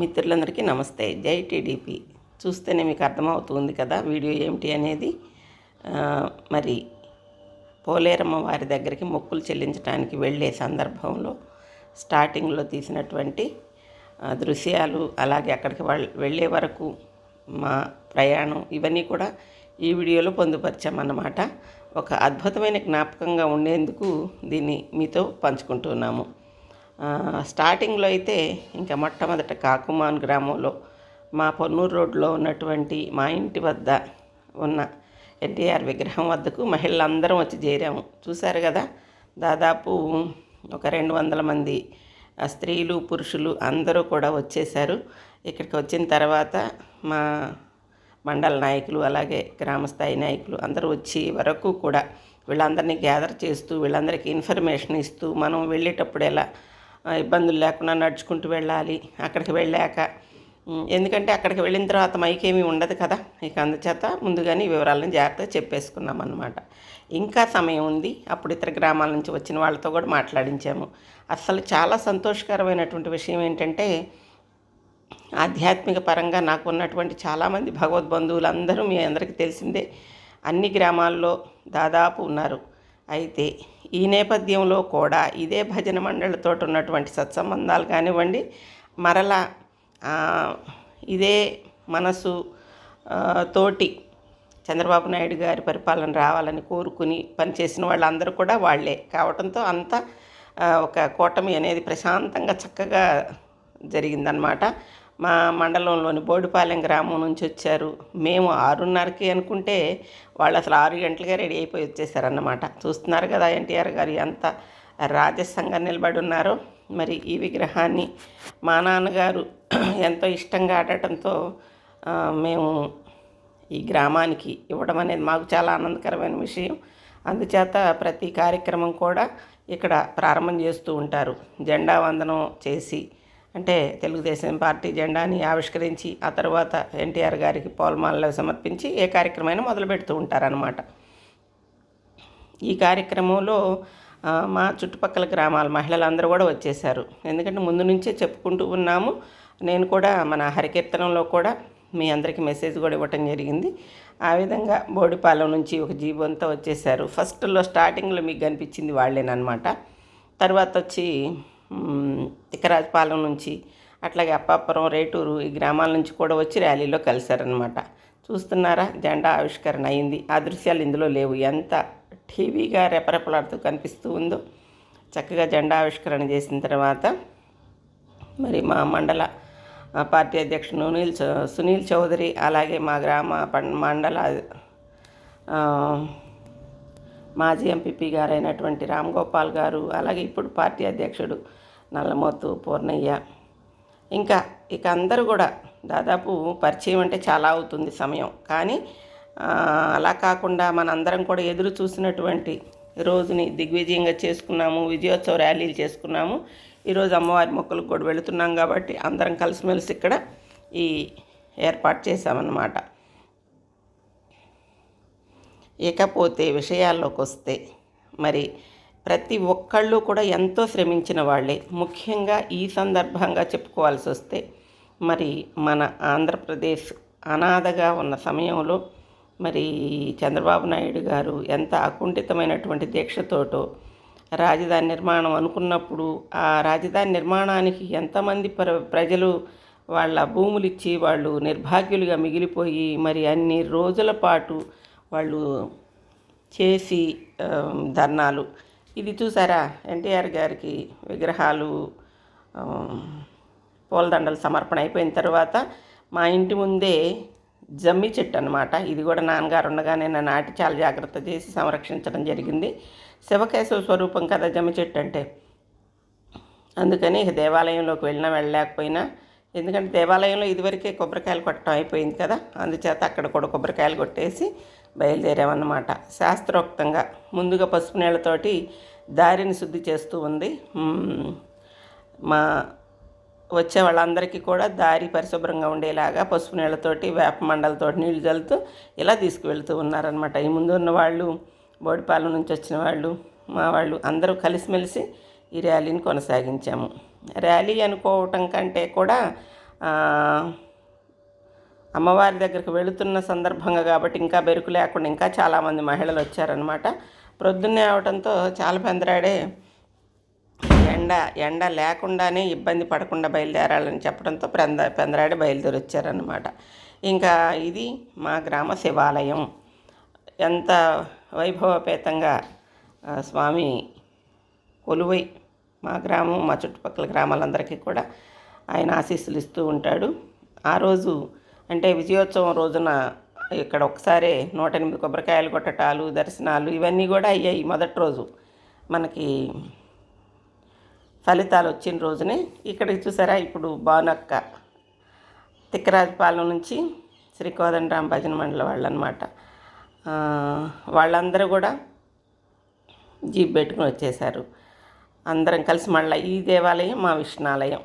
మిత్రులందరికీ నమస్తే. జై టీడీపీ. చూస్తేనే మీకు అర్థమవుతుంది కదా వీడియో ఏమిటి అనేది. మరి పోలేరమ్మ వారి దగ్గరికి మొక్కులు చెల్లించడానికి వెళ్ళే సందర్భంలో స్టార్టింగ్లో తీసినటువంటి దృశ్యాలు అలాగే అక్కడికి వెళ్ళే వరకు మా ప్రయాణం ఇవన్నీ కూడా ఈ వీడియోలో పొందుపరిచామన్నమాట. ఒక అద్భుతమైన జ్ఞాపకంగా ఉండేందుకు దీన్ని మీతో పంచుకుంటున్నాము. స్టార్టింగ్లో అయితే ఇంకా మొట్టమొదట కాకుమాన్ గ్రామంలో మా పొన్నూరు రోడ్లో ఉన్నటువంటి మా ఇంటి వద్ద ఉన్న ఎన్టీఆర్ విగ్రహం వద్దకు మహిళలందరం వచ్చి చేరాము. చూశారు కదా? దాదాపు ఒక రెండు వందల మంది స్త్రీలు పురుషులు అందరూ కూడా వచ్చేసారు ఇక్కడికి వచ్చిన తర్వాత మా మండల నాయకులు అలాగే గ్రామస్థాయి నాయకులు అందరూ వచ్చి వరకు కూడా వీళ్ళందరినీ గ్యాదర్ చేస్తూ వీళ్ళందరికీ ఇన్ఫర్మేషన్ ఇస్తూ మనం వెళ్ళేటప్పుడు ఎలా ఇబ్బందులు లేకుండా నడుచుకుంటూ వెళ్ళాలి అక్కడికి వెళ్ళాక. ఎందుకంటే అక్కడికి వెళ్ళిన తర్వాత మైకేమీ ఉండదు కదా. ఇక అందుచేత ముందుగానే వివరాలను జాగ్రత్తగా చెప్పేసుకున్నాం అనమాట ఇంకా సమయం ఉంది. అప్పుడు ఇతర గ్రామాల నుంచి వచ్చిన వాళ్ళతో కూడా మాట్లాడించాము. అసలు చాలా సంతోషకరమైనటువంటి విషయం ఏంటంటే ఆధ్యాత్మిక పరంగా నాకు ఉన్నటువంటి చాలామంది భగవద్బంధువులు అందరూ మీ అందరికీ తెలిసిందే. అన్ని గ్రామాల్లో దాదాపు ఉన్నారు. అయితే ఈ నేపథ్యంలో కూడా ఇదే భజన మండలితో ఉన్నటువంటి సత్సంబంధాలు కానివ్వండి మరలా ఇదే మనసు తోటి చంద్రబాబు నాయుడు గారి పరిపాలన రావాలని కోరుకుని పనిచేసిన వాళ్ళందరూ కూడా వాళ్ళే. కావటంతో అంత ఒక కూటమి అనేది ప్రశాంతంగా చక్కగా జరిగిందనమాట మా మండలంలోని బోడిపాలెం గ్రామం నుంచి వచ్చారు. మేము ఆరున్నరకి అనుకుంటే వాళ్ళు అసలు ఆరు గంటలుగా రెడీ అయిపోయి వచ్చేసారన్నమాట. చూస్తున్నారు కదా ఎన్టీఆర్ గారు ఎంత రాజసంగా నిలబడి ఉన్నారో. మరి ఈ విగ్రహాన్ని మా నాన్నగారు ఎంతో ఇష్టంగా ఆడటంతో మేము ఈ గ్రామానికి ఇవ్వడం అనేది మాకు చాలా ఆనందకరమైన విషయం. అందుచేత ప్రతి కార్యక్రమం కూడా ఇక్కడ ప్రారంభం చేస్తూ ఉంటారు. జెండా వందనం చేసి అంటే తెలుగుదేశం పార్టీ జెండాని ఆవిష్కరించి ఆ తర్వాత ఎన్టీఆర్ గారికి పోల్మాల్లో సమర్పించి ఏ కార్యక్రమైనా మొదలు పెడుతూ ఉంటారనమాట ఈ కార్యక్రమంలో మా చుట్టుపక్కల గ్రామాల మహిళలందరూ కూడా వచ్చేసారు ఎందుకంటే ముందు నుంచే చెప్పుకుంటూ ఉన్నాము. నేను కూడా మన హరికీర్తనంలో కూడా మీ అందరికీ మెసేజ్ కూడా ఇవ్వటం జరిగింది. ఆ విధంగా బోడిపాలెం నుంచి ఒక జీబంతా వచ్చేసారు ఫస్ట్లో స్టార్టింగ్లో మీకు కనిపించింది వాళ్ళేనమాట తర్వాత వచ్చి తిక్కరాజపాలెం నుంచి అట్లాగే అప్పాపురం రేటూరు ఈ గ్రామాల నుంచి కూడా వచ్చి ర్యాలీలో కలిశారనమాట చూస్తున్నారా? జెండా ఆవిష్కరణ అయింది. ఆ దృశ్యాలు ఇందులో లేవు. ఎంత టీవీగా రెపరెపలాడుతూ కనిపిస్తూ ఉందో. చక్కగా జెండా ఆవిష్కరణ చేసిన తర్వాత మరి మా మండల పార్టీ అధ్యక్షుడు సునీల్ చౌ- సునీల్ చౌదరి అలాగే మా గ్రామ మండల మాజీ ఎంపీపీ గారైనటువంటి రామ్ గోపాల్ గారు అలాగే ఇప్పుడు పార్టీ అధ్యక్షుడు నల్లమోతు పూర్ణయ్య. ఇంకా ఇక అందరూ కూడా దాదాపు పరిచయం అంటే చాలా అవుతుంది సమయం. కానీ అలా కాకుండా మనందరం కూడా ఎదురు చూసినటువంటి రోజుని దిగ్విజయంగా చేసుకున్నాము విజయోత్సవ ర్యాలీలు చేసుకున్నాము. ఈరోజు అమ్మవారి మొక్కలకు కూడా వెళుతున్నాం కాబట్టి అందరం కలిసిమెలిసి ఇక్కడ ఈ ఏర్పాటు చేశామన్నమాట. ఇకపోతే విషయాల్లోకి వస్తే మరి ప్రతి ఒక్కళ్ళు కూడా ఎంతో శ్రమించిన వాళ్ళే. ముఖ్యంగా ఈ సందర్భంగా చెప్పుకోవాల్సి వస్తే మరి మన ఆంధ్రప్రదేశ్ అనాథగా ఉన్న సమయంలో మరి చంద్రబాబు నాయుడు గారు ఎంత అకుంఠితమైనటువంటి దీక్షతోటో రాజధాని నిర్మాణం అనుకున్నప్పుడు ఆ రాజధాని నిర్మాణానికి ఎంతమంది ప్ర ప్రజలు వాళ్ళ భూములు ఇచ్చి వాళ్ళు నిర్భాగ్యులుగా మిగిలిపోయి మరి అన్ని రోజుల పాటు వాళ్ళు చేసి ధర్నాలు ఇది చూసారా ఎన్టీఆర్ గారికి విగ్రహాలు పూలదండలు సమర్పణ అయిపోయిన తర్వాత మా ఇంటి ముందే జమ్మి చెట్టు అనమాట ఇది కూడా నాన్నగారు ఉండగానే నా నాటి చాలా జాగ్రత్త చేసి సంరక్షించడం జరిగింది. శివకేశవ స్వరూపం కదా జమ్మి చెట్టు అంటే. అందుకని ఇక దేవాలయంలోకి వెళ్ళినా వెళ్ళలేకపోయినా ఎందుకంటే దేవాలయంలో ఇదివరకే కొబ్బరికాయలు కొట్టడం అయిపోయింది కదా అందుచేత అక్కడ కూడా కొబ్బరికాయలు కొట్టేసి బయలుదేరామన్నమాట. శాస్త్రోక్తంగా ముందుగా పసుపు నీళ్ళతోటి దారిని శుద్ధి చేస్తూ ఉంది. మా వచ్చే వాళ్ళందరికీ కూడా దారి పరిశుభ్రంగా ఉండేలాగా పసుపు నీళ్ళతోటి వేప మండలతోటి నీళ్ళు చల్లుతూ ఇలా తీసుకువెళ్తూ ఉన్నారనమాట ఈ ముందు ఉన్న వాళ్ళు బోడిపాలెం నుంచి వచ్చిన వాళ్ళు మా వాళ్ళు అందరూ కలిసిమెలిసి ఈ ర్యాలీని కొనసాగించాము. ర్యాలీ అనుకోవటం కంటే కూడా అమ్మవారి దగ్గరికి వెళుతున్న సందర్భంగా కాబట్టి ఇంకా బెరుకు లేకుండా ఇంకా చాలామంది మహిళలు వచ్చారనమాట ప్రొద్దున్నే అవడంతో చాలా పెందరాడే ఎండ ఎండ లేకుండానే ఇబ్బంది పడకుండా బయలుదేరాలని చెప్పడంతో పెంద పెందరాడి బయలుదేరి వచ్చారనమాట ఇంకా ఇది మా గ్రామ శివాలయం. ఎంత వైభవపేతంగా స్వామి కొలువై మా గ్రామం మా చుట్టుపక్కల గ్రామాలందరికీ కూడా ఆయన ఆశీస్సులు ఇస్తూ ఉంటాడు. ఆ రోజు అంటే విజయోత్సవం రోజున ఇక్కడ ఒకసారి నూట ఎనిమిది కొబ్బరికాయలు కొట్టటాలు దర్శనాలు ఇవన్నీ కూడా అయ్యాయి మొదటి రోజు. మనకి ఫలితాలు వచ్చిన రోజునే ఇక్కడికి చూసారా? ఇప్పుడు బానక్క తిక్కరాజపాలెం నుంచి శ్రీ కోదండరాం భజన మండలి వాళ్ళు అనమాట వాళ్ళందరూ కూడా జీప్ పెట్టుకుని వచ్చేసారు అందరం కలిసి మళ్ళీ ఈ దేవాలయం మా విష్ణాలయం.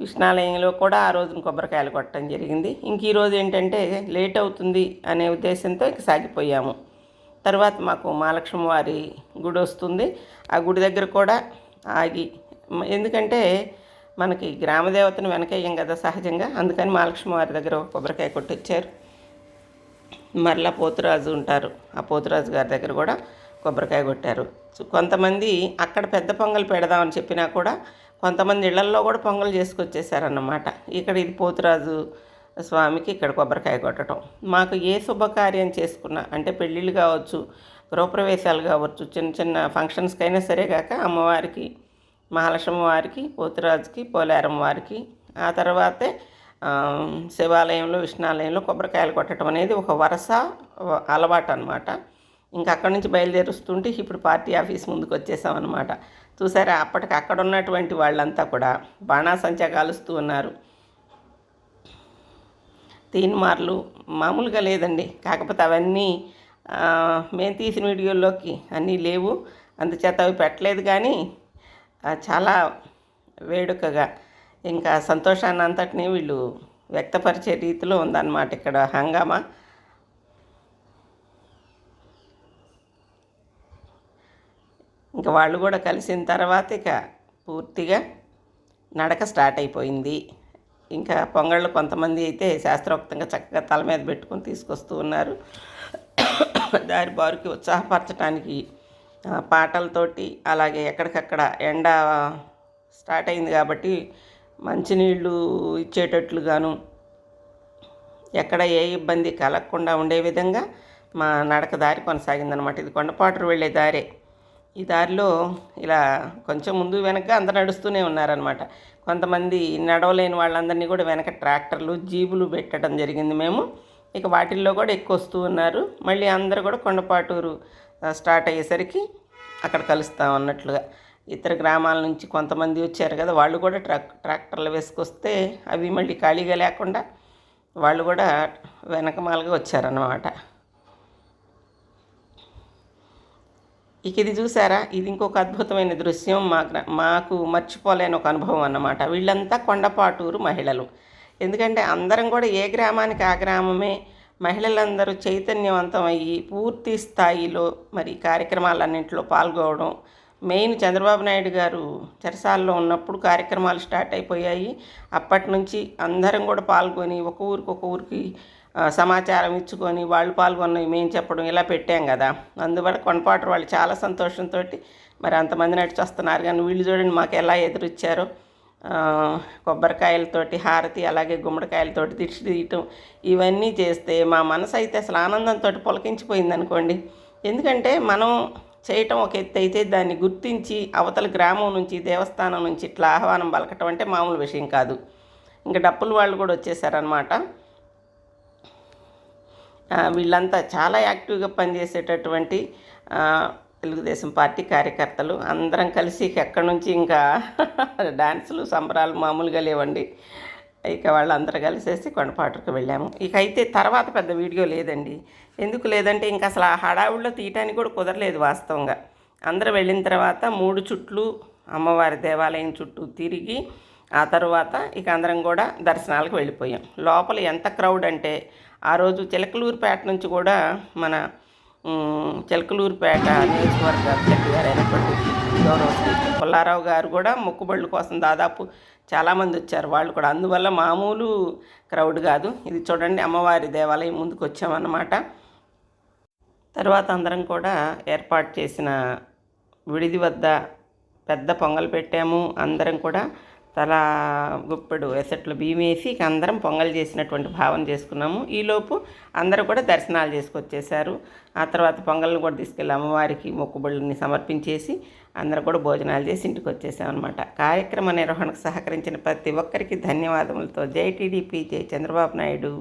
విష్ణాలయంలో కూడా ఆ రోజున కొబ్బరికాయలు కొట్టడం జరిగింది. ఇంక ఈరోజు ఏంటంటే లేట్ అవుతుంది అనే ఉద్దేశంతో ఇక సాగిపోయాము. తర్వాత మాకు మహాలక్ష్మి వారి గుడి వస్తుంది. ఆ గుడి దగ్గర కూడా ఆగి ఎందుకంటే మనకి గ్రామదేవతను వెనకయ్యం కదా సహజంగా. అందుకని మహాలక్ష్మి వారి దగ్గర కొబ్బరికాయ కొట్టించారు మరలా పోతురాజు ఉంటారు. ఆ పోతురాజు గారి దగ్గర కూడా కొబ్బరికాయ కొట్టారు. కొంతమంది అక్కడ పెద్ద పొంగల్ పెడదామని చెప్పినా కూడా కొంతమంది ఇళ్ళల్లో కూడా పొంగల్ చేసుకొచ్చేసారన్నమాట. ఇక్కడ ఇది పోతురాజు స్వామికి ఇక్కడ కొబ్బరికాయ కొట్టడం మాకు ఏ శుభకార్యం చేసుకున్నా అంటే పెళ్ళిళ్ళు కావచ్చు గృహప్రవేశాలు కావచ్చు చిన్న చిన్న ఫంక్షన్స్కైనా సరే కాక అమ్మవారికి మహాలక్ష్మి వారికి పోతురాజుకి పోలేరమ్మ వారికి ఆ తర్వాతే శివాలయంలో విష్ణాలయంలో కొబ్బరికాయలు కొట్టడం అనేది ఒక వరుస అలవాటు అనమాట ఇంకా అక్కడి నుంచి బయలుదేరుస్తుంటే ఇప్పుడు పార్టీ ఆఫీస్ ముందుకు వచ్చేసామన్నమాట చూసారా అప్పటికి అక్కడ ఉన్నటువంటి వాళ్ళంతా కూడా బాణాసంచా కాలుస్తూ ఉన్నారు. తీన్మార్లు మామూలుగా లేదండి. కాకపోతే అవన్నీ మేము తీసిన వీడియోల్లోకి అన్నీ లేవు. అందుచేత అవి పెట్టలేదు కానీ చాలా వేడుకగా ఇంకా సంతోషాన్ని అంతటినీ వీళ్ళు వ్యక్తపరిచే రీతిలో ఉందన్నమాట ఇక్కడ హంగామా. ఇంకా వాళ్ళు కూడా కలిసిన తర్వాత ఇక పూర్తిగా నడక స్టార్ట్ అయిపోయింది. ఇంకా పొంగళ్ళు కొంతమంది అయితే శాస్త్రోక్తంగా చక్కగా తల మీద పెట్టుకొని తీసుకొస్తూ ఉన్నారు. దారి బారుకి ఉత్సాహపరచడానికి పాటలతోటి అలాగే ఎక్కడికక్కడ ఎండ స్టార్ట్ అయింది కాబట్టి మంచినీళ్ళు ఇచ్చేటట్లుగాను ఎక్కడ ఏ ఇబ్బంది కలగకుండా ఉండే విధంగా మా నడక దారి కొనసాగిందనమాట ఇది కొండపాటరు వెళ్ళే దారే. ఈ దారిలో ఇలా కొంచెం ముందు వెనక అందరు నడుస్తూనే ఉన్నారనమాట కొంతమంది నడవలేని వాళ్ళందరినీ కూడా వెనక ట్రాక్టర్లు జీబులు పెట్టడం జరిగింది మేము. ఇక వాటిల్లో కూడా ఎక్కువ వస్తూ ఉన్నారు. మళ్ళీ అందరూ కూడా కొండపాటూరు స్టార్ట్ అయ్యేసరికి అక్కడ కలుస్తాం అన్నట్లుగా. ఇతర గ్రామాల నుంచి కొంతమంది వచ్చారు కదా వాళ్ళు కూడా ట్రాక్ ట్రాక్టర్లు వేసుకొస్తే అవి మళ్ళీ ఖాళీగా లేకుండా వాళ్ళు కూడా వెనకమాలుగా వచ్చారన్నమాట. ఇక ఇది చూసారా? ఇది ఇంకొక అద్భుతమైన దృశ్యం. మా మాకు మర్చిపోలేని ఒక అనుభవం అన్నమాట. వీళ్ళంతా కొండపాటూరు మహిళలు. ఎందుకంటే అందరం కూడా ఏ గ్రామానికి ఆ గ్రామమే. మహిళలందరూ చైతన్యవంతం అయ్యి పూర్తి స్థాయిలో మరి కార్యక్రమాలన్నింటిలో పాల్గొనడం మెయిన్ చంద్రబాబు నాయుడు గారు చెరసాల్లో ఉన్నప్పుడు కార్యక్రమాలు స్టార్ట్ అయిపోయాయి. అప్పటి నుంచి అందరం కూడా పాల్గొని ఒక ఊరికి ఒక ఊరికి సమాచారం ఇచ్చుకొని వాళ్ళు పాల్గొన్న మేము చెప్పడం ఇలా పెట్టాం కదా. అందువల్ల కొనపాటు వాళ్ళు చాలా సంతోషంతో మరి అంతమంది నడిచి వస్తున్నారు కానీ వీళ్ళు చూడండి మాకు ఎలా ఎదురిచ్చారో. కొబ్బరికాయలతోటి హారతి అలాగే గుమ్మడికాయలతోటి దిష్టి తీయటం ఇవన్నీ చేస్తే మా మనసు అయితే అసలు ఆనందంతో పులకించిపోయింది అనుకోండి ఎందుకంటే మనం చేయటం ఒక ఎత్తు అయితే దాన్ని గుర్తించి అవతల గ్రామం నుంచి దేవస్థానం నుంచి ఇట్లా ఆహ్వానం పలకటం అంటే మామూలు విషయం కాదు. ఇంకా డప్పులు వాళ్ళు కూడా వచ్చేసారనమాట వీళ్ళంతా చాలా యాక్టివ్గా పనిచేసేటటువంటి తెలుగుదేశం పార్టీ కార్యకర్తలు. అందరం కలిసి ఎక్కడి నుంచి ఇంకా డ్యాన్సులు సంబరాలు మామూలుగా లేవండి. ఇక వాళ్ళందరూ కలిసేసి కొండపాటుకు వెళ్ళాము. ఇక అయితే తర్వాత పెద్ద వీడియో లేదండి. ఎందుకు లేదంటే ఇంకా అసలు ఆ హడావుల్లో తీయటానికి కూడా కుదరలేదు వాస్తవంగా. అందరూ వెళ్ళిన తర్వాత మూడు చుట్లు అమ్మవారి దేవాలయం చుట్టూ తిరిగి ఆ తర్వాత ఇక అందరం కూడా దర్శనాలకు వెళ్ళిపోయాం. లోపల ఎంత క్రౌడ్ అంటే ఆ రోజు చిలకలూరుపేట నుంచి కూడా మన చిలకలూరుపేట నియోజకవర్గ అభ్యర్థి గారు అయినటువంటి గౌరవ పుల్లారావు గారు కూడా మొక్కుబళ్ళు కోసం దాదాపు చాలామంది వచ్చారు. వాళ్ళు కూడా అందువల్ల మామూలు క్రౌడ్ కాదు. ఇది చూడండి అమ్మవారి దేవాలయం ముందుకు వచ్చామన్నమాట. తర్వాత అందరం కూడా ఏర్పాటు చేసిన విడిది వద్ద పెద్ద పొంగల్ పెట్టాము. అందరం కూడా తలా గుప్పెడు ఎసట్లు బియ్యం ఇక అందరం పొంగల్ చేసినటువంటి భావన చేసుకున్నాము. ఈలోపు అందరూ కూడా దర్శనాలు చేసుకొచ్చేసారు ఆ తర్వాత పొంగల్ని కూడా తీసుకెళ్ళి అమ్మవారికి మొక్కుబళ్ళని సమర్పించేసి అందరూ కూడా భోజనాలు చేసి ఇంటికి వచ్చేసామన్నమాట కార్యక్రమ నిర్వహణకు సహకరించిన ప్రతి ఒక్కరికి ధన్యవాదములతో. జై టీడీపీ జై చంద్రబాబు నాయుడు.